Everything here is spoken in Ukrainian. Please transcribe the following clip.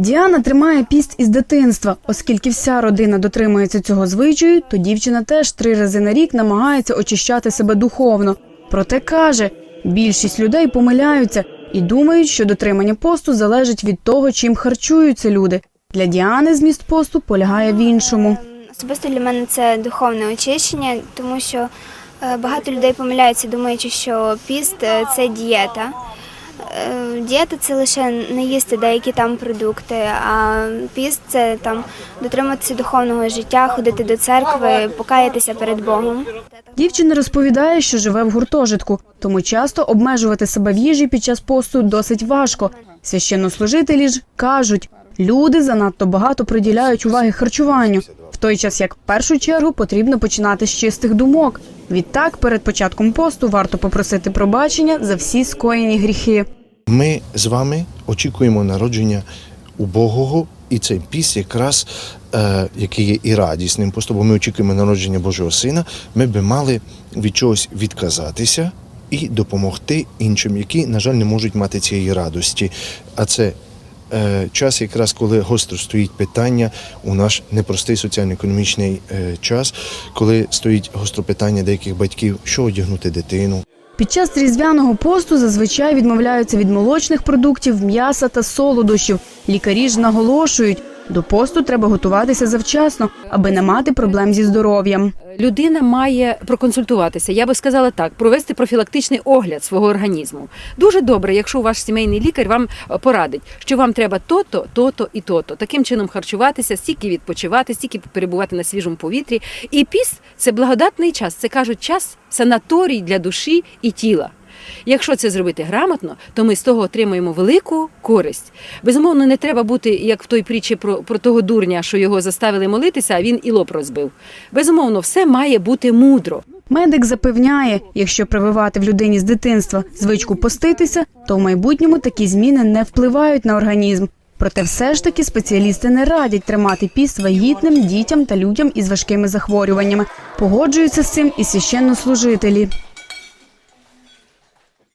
Діана тримає піст із дитинства, оскільки вся родина дотримується цього звичаю, то дівчина теж три рази на рік намагається очищати себе духовно. Проте каже, більшість людей помиляються і думають, що дотримання посту залежить від того, чим харчуються люди. Для Діани зміст посту полягає в іншому. Особисто для мене це духовне очищення, тому що е, багато людей помиляються, думаючи, що піст е, це дієта. Е, Дієта це лише не їсти деякі там продукти, а піст це там дотриматися духовного життя, ходити до церкви, покаятися перед Богом. Дівчина розповідає, що живе в гуртожитку, тому часто обмежувати себе в їжі під час посту досить важко. Священнослужителі ж кажуть, люди занадто багато приділяють уваги харчуванню, в той час як в першу чергу потрібно починати з чистих думок. Відтак, перед початком посту варто попросити пробачення за всі скоєні гріхи. Ми з вами очікуємо народження убогого, і цей піс якраз, е, який є і радісним постом, бо ми очікуємо народження Божого Сина, ми би мали від чогось відказатися і допомогти іншим, які, на жаль, не можуть мати цієї радості. А це е, час, якраз коли гостро стоїть питання у наш непростий соціально-економічний е, час, коли стоїть гостро питання деяких батьків, що одягнути дитину. Під час різдвяного посту зазвичай відмовляються від молочних продуктів, м'яса та солодощів. Лікарі ж наголошують, до посту треба готуватися завчасно, аби не мати проблем зі здоров'ям. Людина має проконсультуватися. Я би сказала так, провести профілактичний огляд свого організму. Дуже добре, якщо ваш сімейний лікар вам е, порадить, що вам треба то-то, то-то і то-то. Таким чином харчуватися, стільки відпочивати, стільки перебувати на свіжому повітрі. І піс це благодатний час. Це кажуть, час санаторій для душі і тіла. Якщо це зробити грамотно, то ми з того отримаємо велику користь. Безумовно, не треба бути як в той притчі про, про того дурня, що його заставили молитися, а він і лоб розбив. Безумовно, все має бути мудро. Медик запевняє, якщо прививати в людині з дитинства звичку поститися, то в майбутньому такі зміни не впливають на організм. Проте все ж таки спеціалісти не радять тримати піст вагітним, дітям та людям із важкими захворюваннями. Погоджуються з цим і священнослужителі.